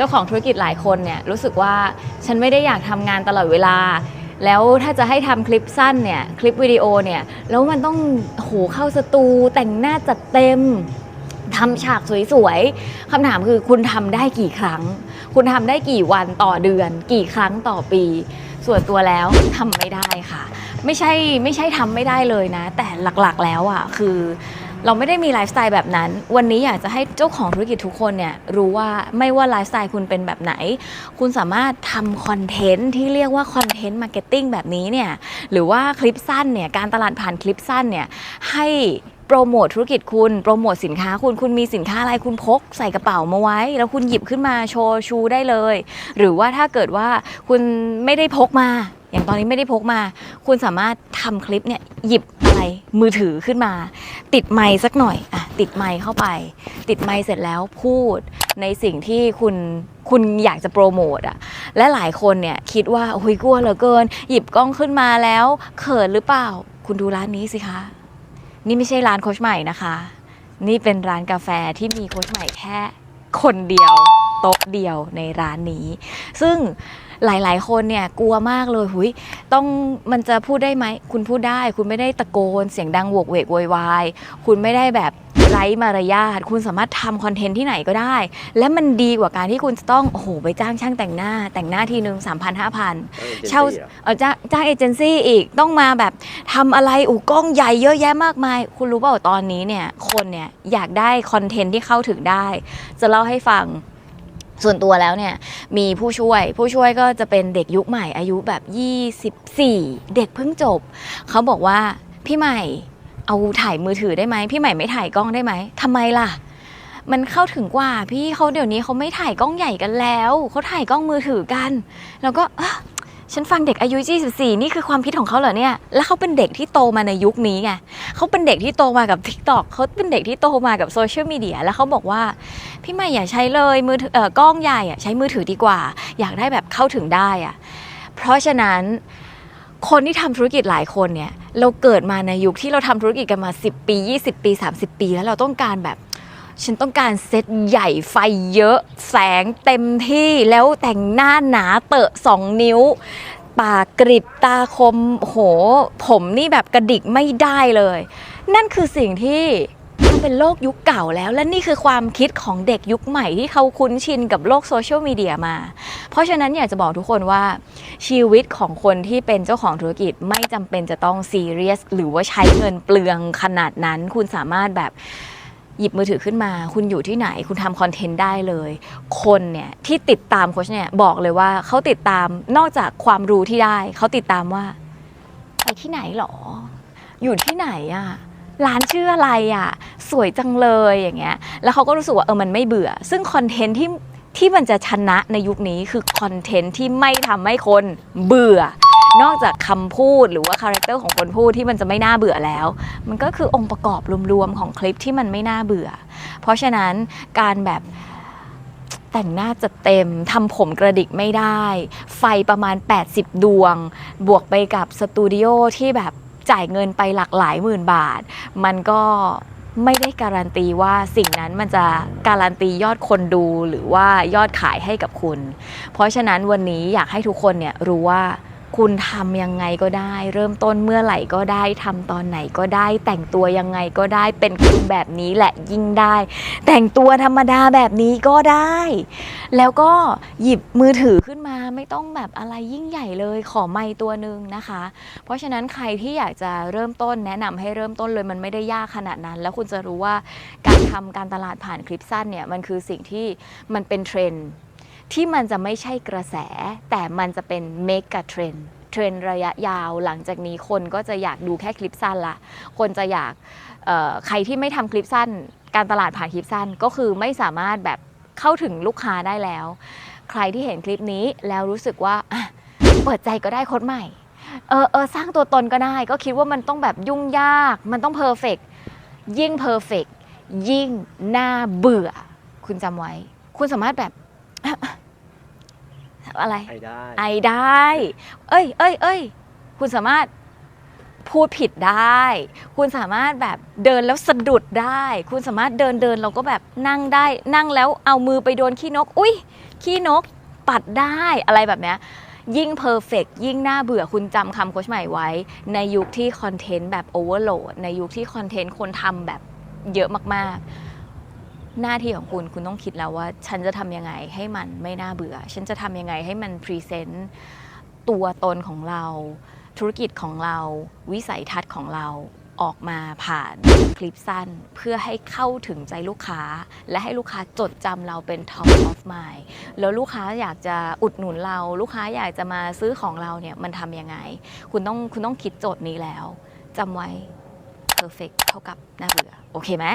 จ้าของธุรกิจหลายคนเนี่ยรู้สึกว่าฉันไม่ได้อยากทำงานตลอดเวลา แล้วถ้าจะให้ทำคลิปสั้นเนี่ยคลิปวิดีโอเนี่ยแล้วมันต้องโหเข้าสตูแต่งหน้าจัดเต็มทำฉากสวยๆคำถามคือคุณทำได้กี่ครั้ง คุณทำได้กี่วันต่อเดือน กี่ครั้งต่อปี ส่วนตัวแล้วทำไม่ได้ค่ะ ไม่ใช่ไม่ใช่ทำไม่ได้เลยนะ แต่หลักๆแล้วอะคือ เราไม่ได้มีไลฟ์สไตล์แบบนั้น วันนี้อยากจะให้เจ้าของธุรกิจทุกคนเนี่ยรู้ว่าไม่ว่าไลฟ์สไตล์คุณเป็นแบบไหน คุณสามารถทำคอนเทนต์ที่เรียกว่าคอนเทนต์มาร์เก็ตติ้งแบบนี้เนี่ยหรือว่าคลิปสั้นเนี่ยการตลาดผ่านคลิปสั้นเนี่ยให้โปรโมทธุรกิจคุณโปรโมทสินค้าคุณคุณมีสินค้าอะไรคุณพกใส่กระเป๋ามาไว้ แล้วคุณหยิบขึ้นมาโชว์ชูได้เลย หรือว่าถ้าเกิดว่าคุณไม่ได้พกมา อย่างตอนนี้ไม่ได้พกมา คุณสามารถทำคลิปเนี่ยหยิบ มือถือขึ้นมา ติดไมค์สักหน่อยอะติดไมค์เข้าไป ติดไมค์เสร็จแล้วพูดในสิ่งที่คุณคุณอยากจะโปรโมทอะและหลายคนเนี่ยคิดว่าโอ้ยกลัวเหลือเกิน หยิบกล้องขึ้นมาแล้วเขินหรือเปล่า คุณดูร้านนี้สิคะ นี่ไม่ใช่ร้านโคชใหม่นะคะ นี่เป็นร้านกาแฟที่มีโคชใหม่แค่คนเดียว โต๊ะเดียวในร้านนี้ ซึ่งหลาย ๆ คนเนี่ยกลัวมากเลยหุยต้องมันจะพูดได้ไหม คุณพูดได้ คุณไม่ได้ตะโกน เสียงดังโหวกเวกโวยวาย คุณไม่ได้แบบไร้มารยาท คุณสามารถทำคอนเทนต์ที่ไหนก็ได้ และมันดีกว่าการที่คุณจะต้อง โอ้โห ไปจ้างช่างแต่งหน้า แต่งหน้าทีนึง3 0 0 0 5,000 เช่าเออจ้างจ้างเอเจนซี่อีก ต้องมาแบบทำอะไรอูกล้องใหญ่เยอะแยะมากมาย คุณรู้เปล่าตอนนี้เนี่ย คนเนี่ยอยากได้คอนเทนต์ที่เข้าถึงได้ จะเล่าให้ฟัง ส่วนตัวแล้วเนี่ยมีผู้ช่วย ผู้ช่วยก็จะเป็นเด็กยุคใหม่อายุแบบ 24 เด็กเพิ่งจบ เขาบอกว่าพี่ใหม่เอาถ่ายมือถือได้ไหมพี่ใหม่ไม่ถ่ายกล้องได้ไหมทำไมล่ะ มันเข้าถึงกว่าพี่เขาเดี๋ยวนี้เขาไม่ถ่ายกล้องใหญ่กันแล้วเขาถ่ายกล้องมือถือกัน แล้วก็ ฉันฟังเด็กอายุ 24 นี่คือความคิดของเขาเหรอเนี่ย แล้วเขาเป็นเด็กที่โตมาในยุคนี้ไงเขาเป็นเด็กที่โตมากับ TikTok เขาเป็นเด็กที่โตมากับโซเชียลมีเดีย แล้วเขาบอกว่า พี่ใหม่อย่าใช้เลยมือถือเอ่อกล้องใหญ่อะใช้มือถือดีกว่า อยากได้แบบเข้าถึงได้อะเพราะฉะนั้นคนที่ทำธุรกิจหลายคนเนี่ย เราเกิดมาในยุคที่เราทำธุรกิจกันมา 10 ปี 20 ปี 30 ปี แล้วเราต้องการแบบ ฉันต้องการเซตใหญ่ไฟเยอะ แสงเต็มที่แล้วแต่งหน้าหนาเตอะสองนิ้ว ปากกริบตาคมโห ผมนี่แบบกระดิกไม่ได้เลย นั่นคือสิ่งที่มันเป็นโลกยุคเก่าแล้ว และนี่คือความคิดของเด็กยุคใหม่ที่เขาคุ้นชินกับโลกโซเชียลมีเดียมา เพราะฉะนั้นอยากจะบอกทุกคนว่าชีวิตของคนที่เป็นเจ้าของธุรกิจไม่จำเป็นจะต้องซีเรียสหรือว่าใช้เงินเปลืองขนาดนั้น คุณสามารถแบบ หยิบมือถือขึ้นมา คุณอยู่ที่ไหน คุณทำคอนเทนต์ได้เลย คนเนี่ยที่ติดตามโค้ชเนี่ยบอกเลยว่าเขาติดตามนอกจากความรู้ที่ได้ เขาติดตามว่าไปที่ไหนหรอ อยู่ที่ไหนอะร้านชื่ออะไรอะสวยจังเลยอย่างเงี้ย แล้วเขาก็รู้สึกว่าเออมันไม่เบื่อ ซึ่งคอนเทนต์ที่ที่มันจะชนะในยุคนี้คือคอนเทนต์ที่ไม่ทำให้คนเบื่อ นอกจากคำพูดหรือว่าคาแรคเตอร์ของคนพูดที่มันจะไม่น่าเบื่อแล้ว มันก็คือองค์ประกอบรวมๆของคลิปที่มันไม่น่าเบื่อ เพราะฉะนั้นการแบบแต่งหน้าจะเต็มทำผมกระดิกไม่ได้ ไฟประมาณ 80 ดวง บวกไปกับสตูดิโอที่แบบจ่ายเงินไปหลักหลายหมื่นบาท มันก็ไม่ได้การันตีว่าสิ่งนั้นมันจะการันตียอดคนดูหรือว่ายอดขายให้กับคุณ เพราะฉะนั้นวันนี้อยากให้ทุกคนเนี่ยรู้ว่า คุณทำยังไงก็ได้ เริ่มต้นเมื่อไหร่ก็ได้ทำตอนไหนก็ได้ แต่งตัวยังไงก็ได้เป็นคุณแบบนี้แหละยิ่งได้ แต่งตัวธรรมดาแบบนี้ก็ได้ แล้วก็หยิบมือถือขึ้นมาไม่ต้องแบบอะไรยิ่งใหญ่เลยขอไม้ตัวหนึ่งนะคะ เพราะฉะนั้นใครที่อยากจะเริ่มต้นแนะนำให้เริ่มต้นเลยมันไม่ได้ยากขนาดนั้น แล้วคุณจะรู้ว่าการทำการตลาดผ่านคลิปสั้นเนี่ยมันคือสิ่งที่มันเป็นเทรนด์ ที่มันจะไม่ใช่กระแส แต่มันจะเป็นเมกะเทรนเทรนระยะยาวหลังจากนี้คนก็จะอยากดูแค่คลิปสั้นละคนจะอยากใครที่ไม่ทำคลิปสั้น การตลาดผ่านคลิปสั้นก็คือไม่สามารถแบบเข้าถึงลูกค้าได้แล้ว ใครที่เห็นคลิปนี้แล้วรู้สึกว่าเปิดใจก็ได้ค้ดใหม่เออเออสร้างตัวตนก็ได้ ก็คิดว่ามันต้องแบบยุ่งยาก มันต้องเพอร์เฟกยิ่งเพอร์เฟกยิ่งน่าเบื่อ คุณจำไว้ คุณสามารถแบบ อะไร ไอได้ ไอได้ เอ้ย เอ้ย เอ้ย คุณสามารถพูดผิดได้ คุณสามารถแบบเดินแล้วสะดุดได้ คุณสามารถเดินเดินเราก็แบบนั่งได้ นั่งแล้วเอามือไปโดนขี้นก อุ้ยขี้นกปัดได้อะไรแบบเนี้ย ยิ่งเพอร์เฟกยิ่งน่าเบื่อคุณจำคำโค้ชใหม่ไว้ ในยุคที่คอนเทนต์แบบโอเวอร์โหลดในยุคที่คอนเทนต์คนทำแบบเยอะมากๆ หน้าที่ของคุณคุณต้องคิดแล้วว่า ฉันจะทำยังไงให้มันไม่น่าเบื่อ ฉันจะทำยังไงให้มันพรีเซนต์ตัวตนของเรา ธุรกิจของเรา วิสัยทัศน์ของเราออกมาผ่านคลิปสั้น เพื่อให้เข้าถึงใจลูกค้า และให้ลูกค้าจดจำเราเป็น top of mind แล้วลูกค้าอยากจะอุดหนุนเรา ลูกค้าอยากจะมาซื้อของเราเนี่ยมันทำยังไง คุณต้องคุณต้องคิดโจทย์นี้แล้วจำไว้ perfect เท่ากับน่าเบื่อ โอเคไหม